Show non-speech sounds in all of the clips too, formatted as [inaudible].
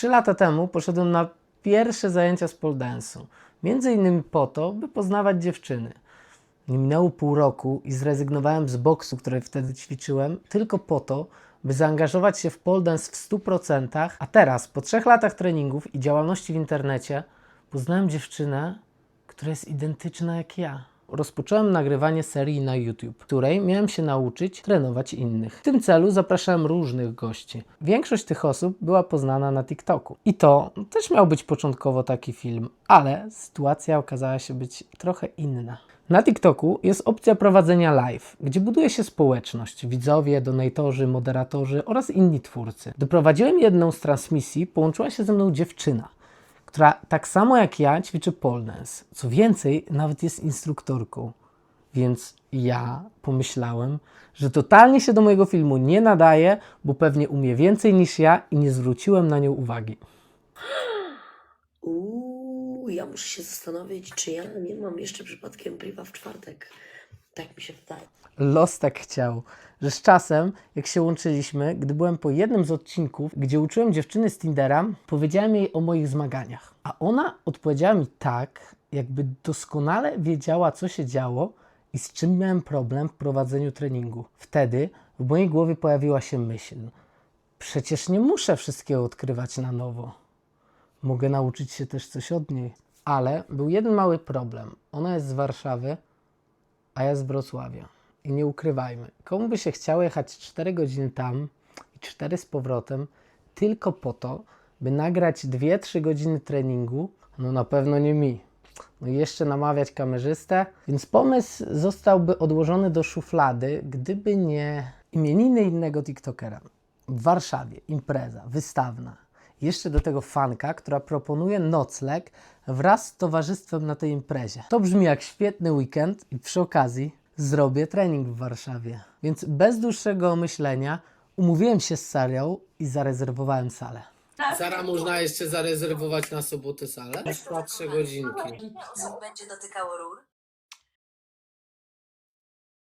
Trzy lata temu poszedłem na pierwsze zajęcia z pole dance'u. Między innymi po to, by poznawać dziewczyny. Nie minęło pół roku i zrezygnowałem z boksu, który wtedy ćwiczyłem, tylko po to, by zaangażować się w pole dance w 100%, a teraz, po trzech latach treningów i działalności w internecie, poznałem dziewczynę, która jest identyczna jak ja. Rozpocząłem nagrywanie serii na YouTube, której miałem się nauczyć trenować innych. W tym celu zapraszałem różnych gości. Większość tych osób była poznana na TikToku. I to też miał być początkowo taki film, ale sytuacja okazała się być trochę inna. Na TikToku jest opcja prowadzenia live, gdzie buduje się społeczność, widzowie, donatorzy, moderatorzy oraz inni twórcy. Gdy prowadziłem jedną z transmisji, połączyła się ze mną dziewczyna, która tak samo jak ja ćwiczy pole dance. Co więcej, nawet jest instruktorką. Więc ja pomyślałem, że totalnie się do mojego filmu nie nadaje, bo pewnie umie więcej niż ja i nie zwróciłem na nią uwagi. Uuu, ja muszę się zastanowić, czy ja nie mam jeszcze przypadkiem priwa w czwartek. Tak mi się wydaje. Los tak chciał, że z czasem, jak się łączyliśmy, gdy byłem po jednym z odcinków, gdzie uczyłem dziewczyny z Tindera, powiedziałem jej o moich zmaganiach. A ona odpowiedziała mi tak, jakby doskonale wiedziała, co się działo i z czym miałem problem w prowadzeniu treningu. Wtedy w mojej głowie pojawiła się myśl: przecież nie muszę wszystkiego odkrywać na nowo. Mogę nauczyć się też coś od niej. Ale był jeden mały problem. Ona jest z Warszawy, a ja z Wrocławia. I nie ukrywajmy, komu by się chciało jechać 4 godziny tam i 4 z powrotem tylko po to, by nagrać 2-3 godziny treningu? No na pewno nie mi. No i jeszcze namawiać kamerzystę, więc pomysł zostałby odłożony do szuflady, gdyby nie imieniny innego TikTokera. W Warszawie impreza wystawna. Jeszcze do tego fanka, która proponuje nocleg wraz z towarzystwem na tej imprezie. To brzmi jak świetny weekend i przy okazji zrobię trening w Warszawie. Więc bez dłuższego myślenia umówiłem się z Sarią i zarezerwowałem salę. Sara, można jeszcze zarezerwować na sobotę salę? Trwa 3 godzinki. Będzie dotykało rur?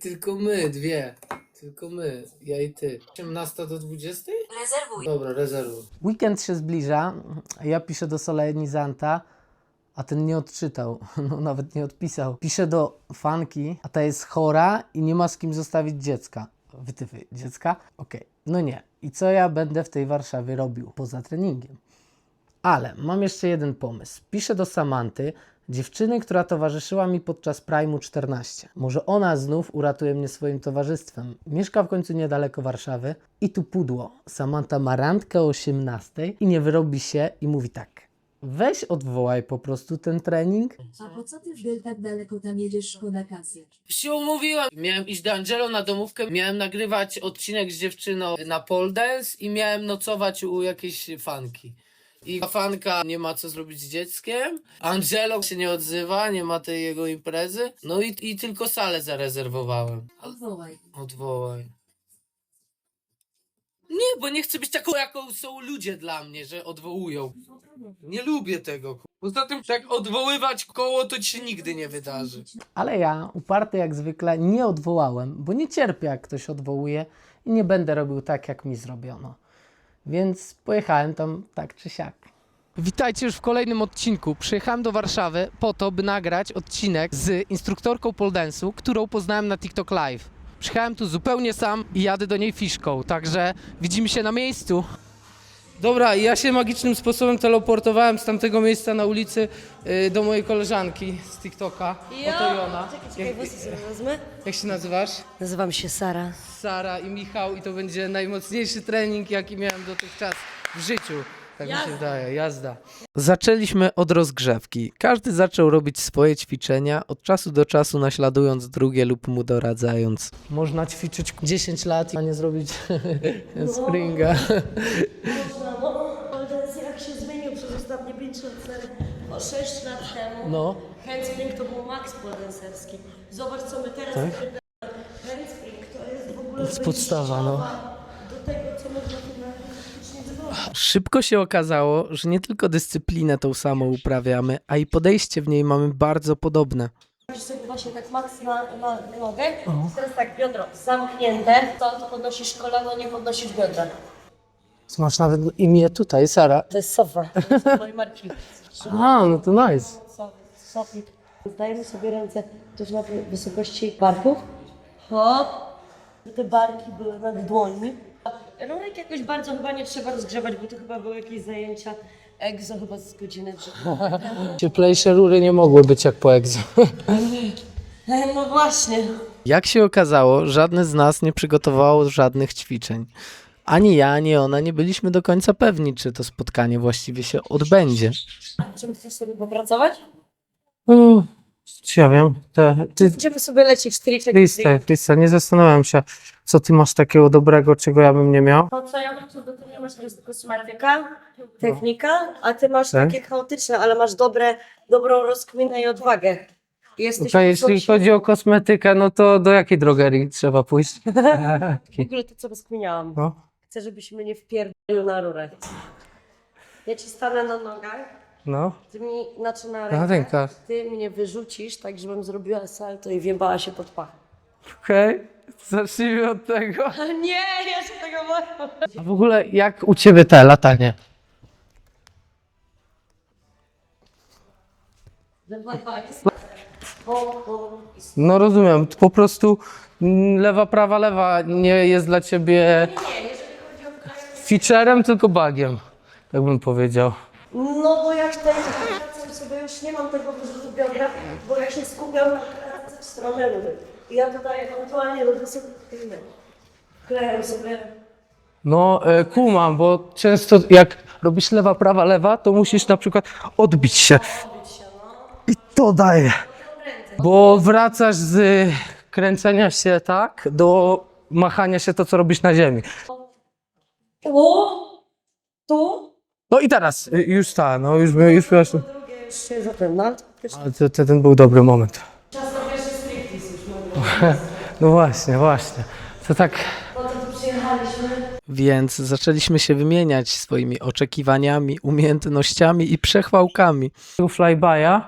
Tylko my, dwie. Tylko my, ja i ty. 18 do 20? Rezerwuj. Dobra, rezerwuj. Weekend się zbliża, a ja piszę do solenizanta, a ten nie odczytał, [laughs] no nawet nie odpisał. Piszę do fanki, a ta jest chora i nie ma z kim zostawić dziecka. Wytyfy, dziecka? Okej, no nie. I co ja będę w tej Warszawie robił poza treningiem? Ale mam jeszcze jeden pomysł. Piszę do Samanty, dziewczyny, która towarzyszyła mi podczas Prime'u 14. Może ona znów uratuje mnie swoim towarzystwem. Mieszka w końcu niedaleko Warszawy. I tu pudło. Samanta ma randkę o 18 i nie wyrobi się i mówi tak. Weź odwołaj po prostu ten trening. A po co ty Bill tak daleko tam jedziesz, szkoda kasy? Się umówiłem. Miałem iść do Angelo na domówkę, miałem nagrywać odcinek z dziewczyną na pole dance i miałem nocować u jakiejś fanki. I fanka nie ma co zrobić z dzieckiem, Angelo się nie odzywa, nie ma tej jego imprezy, no i, i tylko salę zarezerwowałem. Odwołaj. Odwołaj. Nie, bo nie chcę być taką, jaką są ludzie dla mnie, że odwołują. Nie lubię tego. ku- Poza tym, jak odwoływać koło, to ci się nigdy nie wydarzy. Ale ja, uparty jak zwykle, nie odwołałem, bo nie cierpię, jak ktoś odwołuje i nie będę robił tak, jak mi zrobiono. Więc pojechałem tam tak czy siak. Witajcie już w kolejnym odcinku. Przyjechałem do Warszawy po to, by nagrać odcinek z instruktorką pole dance'u, którą poznałem na TikTok Live. Przyjechałem tu zupełnie sam i jadę do niej fiszką, także widzimy się na miejscu. Dobra, ja się magicznym sposobem teleportowałem z tamtego miejsca na ulicy y, do mojej koleżanki z TikToka. Oto Jona. Jak, wezmę. jak się nazywasz? Nazywam się Sara. Sara i Michał i to będzie najmocniejszy trening, jaki miałem dotychczas w życiu. Tak mi się wydaje, jazda. Zaczęliśmy od rozgrzewki. Każdy zaczął robić swoje ćwiczenia, od czasu do czasu naśladując drugie lub mu doradzając. Można ćwiczyć 10 lat, a nie zrobić [laughs] springa. Poldense jak się zmienił przez ostatnie 5 lat, o 6 lat temu. No, Handspring to był max poldenserski. Zobacz co my teraz Tak? tak? Handspring to jest w ogóle To jest podstawa, no. do tego co można Szybko się okazało, że nie tylko dyscyplinę tą samą uprawiamy, a i podejście w niej mamy bardzo podobne. Wchodzisz sobie właśnie tak max na, na nogę. Teraz tak biodro zamknięte. To, to podnosisz kolano, nie podnosisz biodra. Masz nawet imię tutaj, Sara. To jest sofa. Mojej [laughs] marki. A, no to nice. Sofik. Zdajemy sobie ręce też na wysokości barków. Hop. Te barki były nad dłońmi. Rurek jakoś bardzo chyba nie trzeba rozgrzewać, bo to chyba były jakieś zajęcia egzo chyba z godziny. [laughs] Cieplejsze rury nie mogły być jak po egzo. [laughs] No właśnie. Jak się okazało, żadne z nas nie przygotowało żadnych ćwiczeń. Ani ja, ani ona nie byliśmy do końca pewni, czy to spotkanie właściwie się odbędzie. Czym chcesz sobie popracować? Ja wiem, te, ty, Będziemy sobie lecieć striczek. Krista, Krista, nie zastanawiam się, co ty masz takiego dobrego, czego ja bym nie miał. To co ja mam, to do tego masz jest kosmetyka, technika, a ty masz Tak. takie chaotyczne, ale masz dobre, dobrą rozkminę i odwagę. Jesteś Okej, jeśli chodzi o kosmetykę, no to do jakiej drogerii trzeba pójść? [laughs] W ogóle to co rozkminiałam. No. Chcę, żebyś mnie nie wpierdolił na rurę. Ja ci stanę na nogach, No, ty mi, znaczy na rękach. ty mnie wyrzucisz, tak żebym zrobiła salto i wjebała się pod pachę. Okej, zacznijmy od tego. [laughs] Nie, ja się tego boję. A w ogóle jak u ciebie te latanie? No rozumiem, po prostu mm, lewa, prawa, lewa nie jest dla ciebie featurem, tylko bagiem, tak bym powiedział. No bo jak tutaj wracam sobie już nie mam tego wyrzutu biodra, bo ja się skupiam na klatce w stronę. I ja tutaj ewentualnie robię sobie kleję sobie No, e, kumam, bo często jak robisz lewa, prawa, lewa, to musisz na przykład odbić się. I to daje. Bo wracasz z kręcenia się tak do machania się to, co robisz na ziemi. Tu, tu, No i teraz, y, już ta, no już, by- już jeszcze no. Wiesz, Ale to, to, ten był dobry moment. Czas na pierwszy striptease już. [laughs] No właśnie, właśnie. To tak. Potem tu przyjechaliśmy. Więc zaczęliśmy się wymieniać swoimi oczekiwaniami, umiejętnościami i przechwałkami. Flyby'a.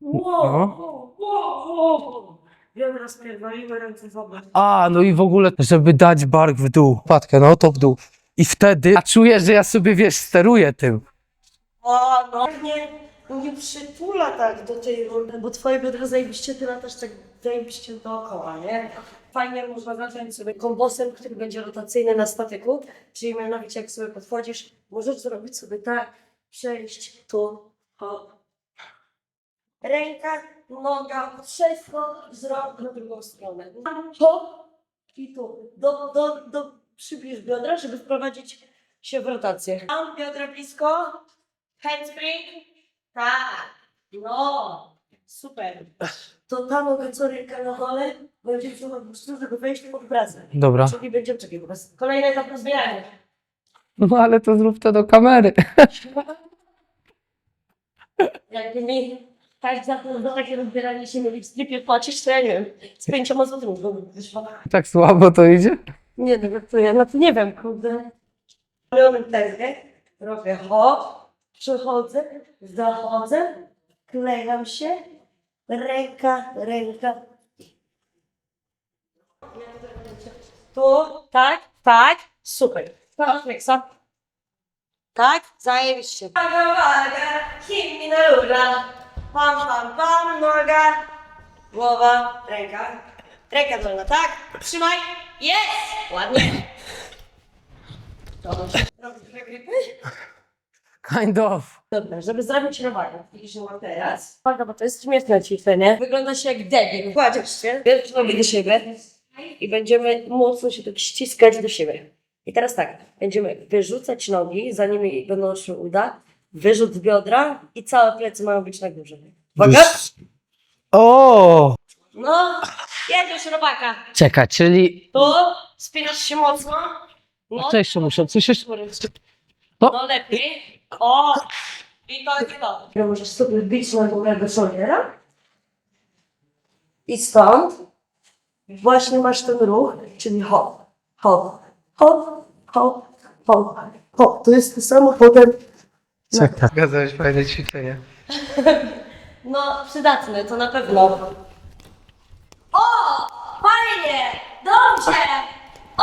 Wow, No. wow, wow, wow. Biodra spierdolimy, ręce. A, no i w ogóle, żeby dać bark w dół. Patkę, no to w dół. I wtedy a czuję, że ja sobie, wiesz, steruję tym. O, no nie, nie przytula tak do tej rury, bo twoje biodra zajebiście, ty latasz tak zajebiście dookoła, nie? Fajnie można zacząć sobie kombosem, który będzie rotacyjny na statyku, czyli mianowicie jak sobie podchodzisz, możesz zrobić sobie tak, przejść tu, hop. Ręka, noga, wszystko, wzrok na drugą stronę. Hop i tu. Do, do, do, przybliż biodra, żeby wprowadzić się w rotację. Tam biodra blisko, Handspring? Tak. No. Super. To ta noga, co ręka na dole, będzie wzięła po prostu, żeby wejść pod pracę. Dobra. Czyli będzie, czekaj, po prostu. Kolejny etap rozbierania. No ale to zrób to do kamery. [laughs] Jakby mi tak za to za takie rozbieranie się mieli w stripie płacić, to ja nie wiem, z pięcioma złotych bym wyszła. Tak słabo to idzie? Nie no, to ja, no to nie wiem, kurde. Robiony tezgę, robię hop, przechodzę, zachodzę, klejam się, ręka, ręka. Tu, tak, tak, super. Teraz flexa. Tak, zajebiście. Himna rura. Pam, pam, pam, noga, głowa, ręka. Ręka dolna, tak? Trzymaj. Jest! Ładnie. Dobrze. Robisz grypy? Kind of. Dobra, żeby zrobić robaka, widzisz, że mam teraz. Uwaga, bo to jest śmieszne ćwiczenie. Wygląda się jak debil. Kładziesz się, bierzesz nogi do siebie i będziemy mocno się tak ściskać do siebie. I teraz tak, będziemy wyrzucać nogi, za nimi będą szły uda, wyrzut biodra i całe plecy mają być na górze. Uwaga! O! No, jedziesz robaka. Czekaj, czyli. Tu, spinasz się mocno. No, Co jeszcze muszę? Coś jeszcze. No lepiej. O! I to i to. Możesz sobie bić na górę do shouldera. I stąd właśnie masz ten ruch, czyli hop, hop, hop, hop, hop, hop. To jest to samo potem. Czekaj. Zgadzałeś fajne ćwiczenie. No, przydatne, to na pewno. O! Fajnie! Dobrze! O!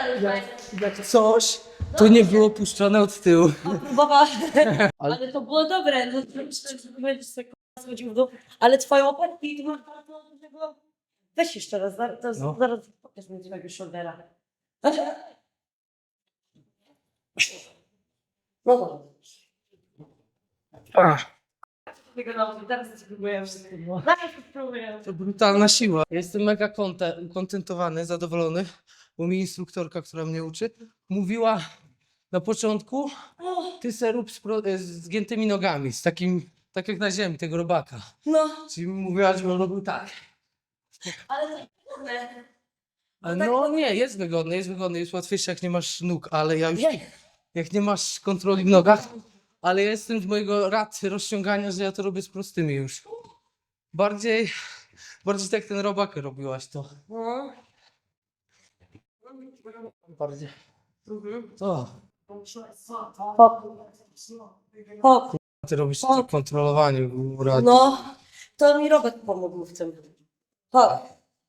ale Jak coś, to nie było puszczone od tyłu. Próbowała, [laughs] ale to było dobre. No, to myślę, że będziesz sobie k***a schodził w dół. Ale twoje łopatki, to bardzo tego... Weź jeszcze raz, zaraz, to, No. zaraz pokaż mi twojego shouldera. No dobra. Tego nauczy, zaraz spróbuję wszystkiego. Zaraz spróbuję. To brutalna siła. Jestem mega konte- ukontentowany, zadowolony, bo mi instruktorka, która mnie uczy, mówiła na początku, ty se rób z, pro- e, z zgiętymi nogami, z takim, tak jak na ziemi, tego robaka. No, Czyli mówiła, że on robił tak. ale to trudne. Ale tak no nie, jest wygodny, jest wygodny, jest łatwiejszy jak nie masz nóg, ale ja już, jak nie masz kontroli w nogach, ale ja jestem z mojego rad rozciągania, że ja to robię z prostymi już. Bardziej, bardziej tak jak ten robak robiłaś to. No. Bardziej. To. Hop. Hop. Ty robisz to kontrolowanie radzie. No, to mi Robert pomógł w tym. Hop.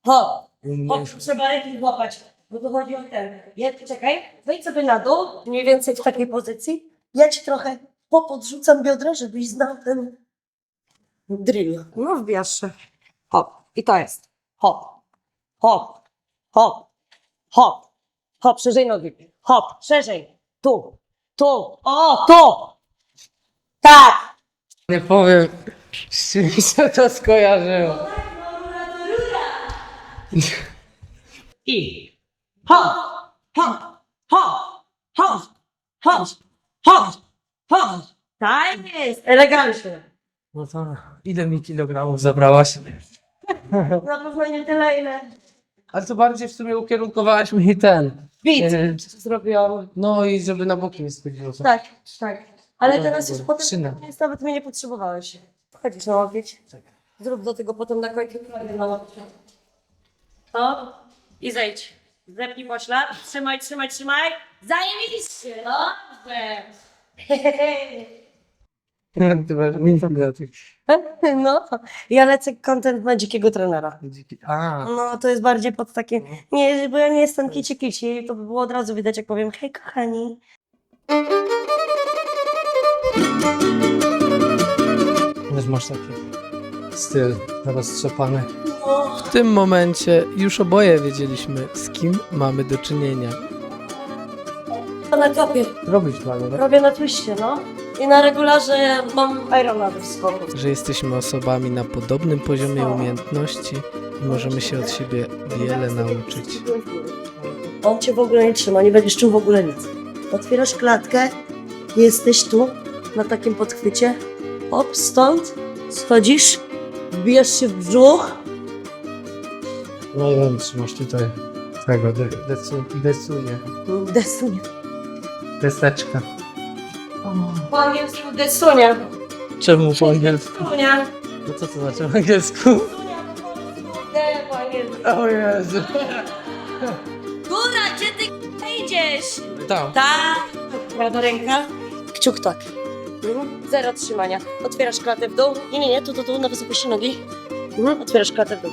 Hop. Hop, trzeba lepiej złapać, bo to chodzi o ten. Ja, czekaj, wejdź sobie na dół, mniej więcej w takiej pozycji. Ja ci trochę popodrzucam biodra, żebyś znał ten drill. No, wbijasz się. Hop. I to jest. Hop. Hop. Hop. Hop. Hop, szerzej nogi. Hop, szerzej. Tu. Tu. O, tu. Tak. nie powiem, z czym mi się to skojarzyło. I. Hop, hop, hop, hop, hop, hop, hop. Tak jest, elegancko. No to ile mi kilogramów zabrałaś? Nie tyle, ile Ale to bardziej w sumie ukierunkowałaś mi ten. bit e, zrobiłam. No i żeby na boki nie schodziło. co? Tak, tak. Ale No, teraz dobra. już potem, Trzyna. więc nawet mnie nie potrzebowałeś. Chodzisz na łokieć. Zrób do tego potem na końcu flagę na łokieć. To i zejdź. Zepnij poślad. Trzymaj, trzymaj, trzymaj. Zajebiście, dobrze. Ty masz minutę tych No, ja lecę content na dzikiego trenera. dziki- A, No, to jest bardziej pod takie. Nie, bo ja nie jestem kici kici, to by było od razu widać, jak powiem, hej kochani. też masz taki styl roztrzepany. No, W tym momencie już oboje wiedzieliśmy, z kim mamy do czynienia. To na kopie. Robić plany, tak? Robię na twiście, no. I na regularze mam Irona w skoku. Że jesteśmy osobami na podobnym poziomie umiejętności i możemy się od siebie wiele nauczyć. On cię w ogóle nie trzyma, nie będziesz czuł w ogóle nic. Otwierasz klatkę, jesteś tu, na takim podchwycie. Hop, stąd, schodzisz, wbijasz się w brzuch. No i wiem, trzymasz tutaj tego, de, decunie, Desunia. Deseczka. Po angielsku desunia. Czemu po angielsku? Desunia. No co to znaczy po angielsku? Desunia po polsku. De po angielsku. O Jezu. Góra, gdzie ty idziesz? Tam. Tak. Prawa ręka. Kciuk tak. Mhm. Zero trzymania. Otwierasz klatę w dół. Nie, nie, nie, tu, tu, tu, na wysokości nogi. Mhm. Otwierasz klatę w dół.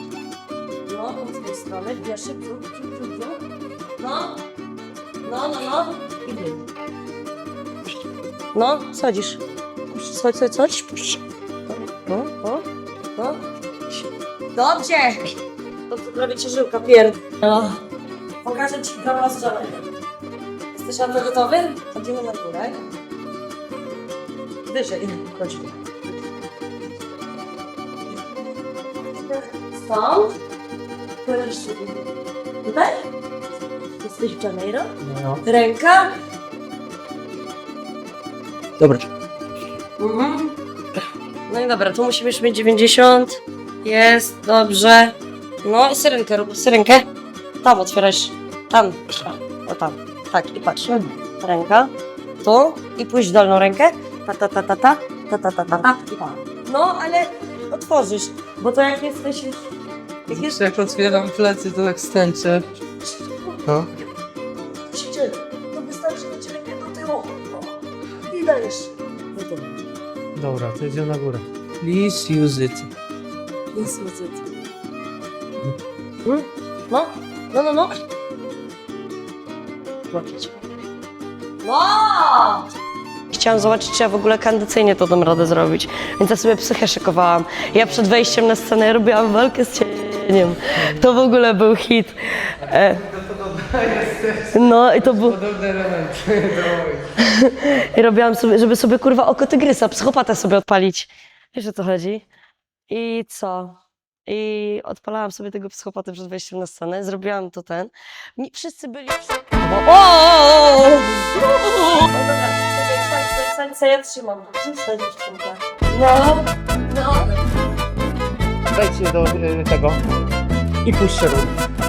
No, z tej strony. Bierz się, brzuch, brzuch, brzuch, brzuch. No. No, no, no. No, schodzisz. Schodź, schodź, schodź. Puść. No, no, no. Dobrze. To co prawie cię żyłka pierd... No. Pokażę ci gromadzone. Jesteś na to gotowy? Chodzimy na górę. Wyżej. Chodźmy. Stąd. Teraz Tutaj? Jesteś w Janeiro? No. Ręka. Dobra. Mhm. No i dobra, tu musimy już mieć 90. Jest, dobrze. No, syrenkę rób, syrenkę. Tam otwierasz. Tam. O tam. Tak, i patrz. Ręka. Tu. I pójść w dolną rękę. Ta, ta, ta, ta, ta. Ta, ta, ta, ta, ta. I tam. No, ale otworzysz. Bo to jak jesteś. Jak jest... Jak otwieram plecy, to tak stęczę. No. To wystarczy mieć rękę do tyłu. O. Dajesz. No to. Dobra, to idziemy na górę. Please use it. Jest muzyka. Hmm? No, no, no, no. zobaczyć. No! Chciałam zobaczyć, czy ja w ogóle kondycyjnie to dam radę zrobić, więc ja sobie psychę szykowałam. Ja przed wejściem na scenę robiłam walkę z cieniem. To w ogóle był hit. E, no i to był... Podobny element. I [laughs] robiłam sobie, żeby sobie kurwa oko tygrysa, psychopatę sobie odpalić. Wiesz o co chodzi? I co? I odpalałam sobie tego psychopatę przed wejściem na scenę, zrobiłam to ten. Nie, wszyscy byli... O! No ja trzymam. No, no. Wejdźcie do y, tego i puśćcie ruch.